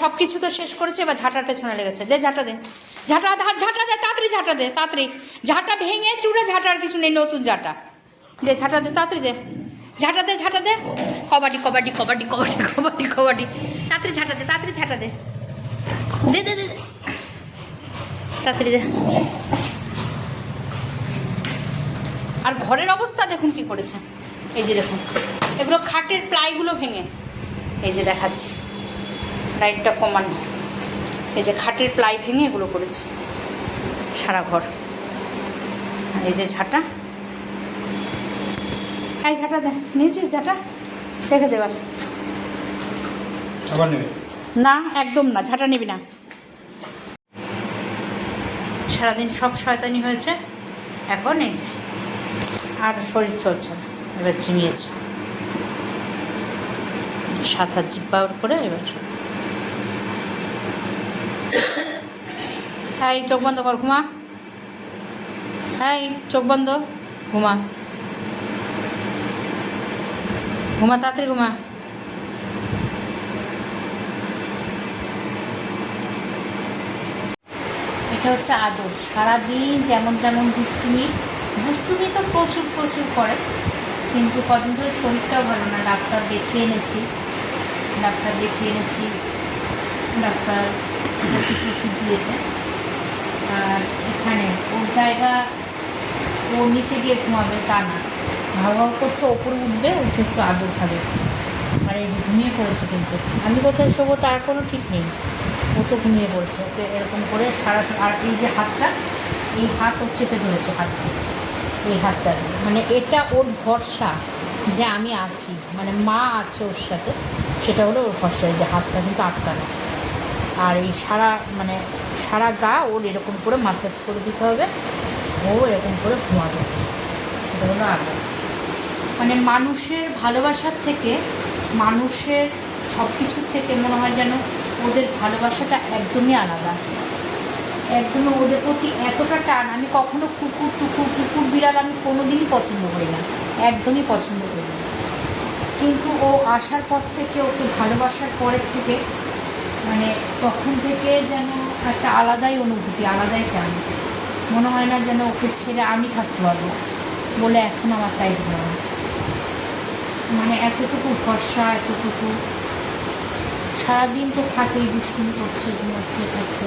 সব কিছু তো শেষ করেছে, এবার ঝাঁটার পেছনে লেগেছে। দে ঝাঁটা দে। ঝাঁটা ঝাঁটা দে, তাড়াতাড়ি ঝাঁটা দে, তাড়াতাড়ি। ঝাঁটা ভেঙে চুড়ে ঝাঁটার কিছু নেই, নতুন ঝাঁটা। দে ঝাঁটা দে, তাড়াতাড়ি দে। ঝাঁটা দে ঝাঁটা দে। কবাডি কবাডি কবাডি কবাডি কবাডি কবাডি। তাড়াতাড়ি ঝাঁটা দে, তাড়াতাড়ি ঝাঁটা দে দে দে দে। তাড়াতাড়ি দে। আর ঘরের অবস্থা দেখুন কি করেছে। এই যে দেখুন, এগুলো খাটের প্লাইগুলো ভেঙে। এই যে দেখাচ্ছি। লাইটটা কমানো। এই যে খাটের প্লাই ভেঙে এগুলো করেছে। সারা ঘর। আর এই যে ঝাঁটা। এই ঝাঁটা দে নিয়েছিস ঝাঁটা? রেখে দেবার না একদম না ঝাঁটা নিবি না। সারাদিন সব শয়তানি হয়েছে। এখন এই যে আর শরীর চলছে না। এবার ঝিমিয়েছে। সাত হাত জিব্বা করে এবার এই, চোখ বন্ধ কর, ঘুমা। এই, চোখ বন্ধ, ঘুমা। ঘুমা, তাড়াতাড়ি ঘুমা। এটা হচ্ছে আদর সারাদিন যেমন তেমন দুষ্টুমি। দুষ্টুমি তো প্রচুর প্রচুর করে। কিন্তু কদিন ধরে শরীরটাও ভালো না। ডাক্তার দেখিয়ে এনেছি। ডাক্তার দেখিয়ে এনেছি। ডাক্তার ওষুধ টষুধ দিয়েছে। আর এখানে ওর জায়গা ও নিচে গিয়ে ঘুমাবে তা না। ভাব ভাব করছে ওপরে উঠবে উঠে একটু আদর খাবে। আর এই যে ঘুমিয়ে পড়েছে কিন্তু। আমি কোথায় শোবো তার কোনো ঠিক নেই। ও তো ঘুমিয়ে পড়ছে, ওকে এরকম করে সারা আর এই যে হাতটা, এই হাত ও চেপে ধরেছে হাতটা। এই হাতটা মানে এটা ওর ভরসা যে আমি আছি। মানে মা আছে ওর সাথে, সেটা হলো ওর ভরসা যে হাতটা কিন্তু আটকানো। আর এই সারা মানে সারা গা ওর এরকম করে মাসাজ করে দিতে হবে। ও এরকম করে ঘুমাবে। এটা হলো মানে মানুষের ভালোবাসার থেকে, মানুষের সব কিছুর থেকে মনে হয় যেন ওদের ভালোবাসাটা একদমই আলাদা। একদমই ওদের প্রতি এতটা টান, আমি কখনো কুকুর, টুকুর, কুকুর, বিড়াল আমি কোনো দিনই পছন্দ করি না। একদমই পছন্দ করি না। কিন্তু ও আসার পর থেকে, ওকে ভালোবাসার পরের থেকে মানে তখন থেকে যেন একটা আলাদাই অনুভূতি, আলাদাই টান মনে হয় না যেন ওকে ছেড়ে আমি থাকতে পারব বলে এখন আমার তাই ধারণা। মানে এতটুকু ভরসা, এতটুকু সারাদিন তো থাকেই, দুষ্টুমি করছে, ঘুমাচ্ছে, খাচ্ছে।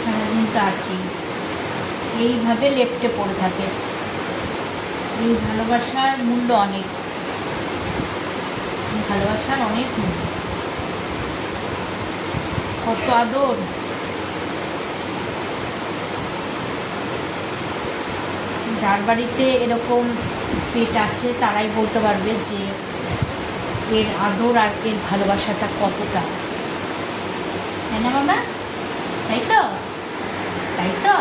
সারাদিন তো আছি। এইভাবে লেপটে পড়ে থাকে। এই ভালোবাসার মূল্য অনেক। ভালোবাসার অনেক মূল্য। কত আদর। যার বাড়িতে এরকম পেট আছে, তারাই বলতে পারবে যে এর আদর আর এর ভালোবাসাটা কতটা। তাই না বাবা তাই তো? তাই তো?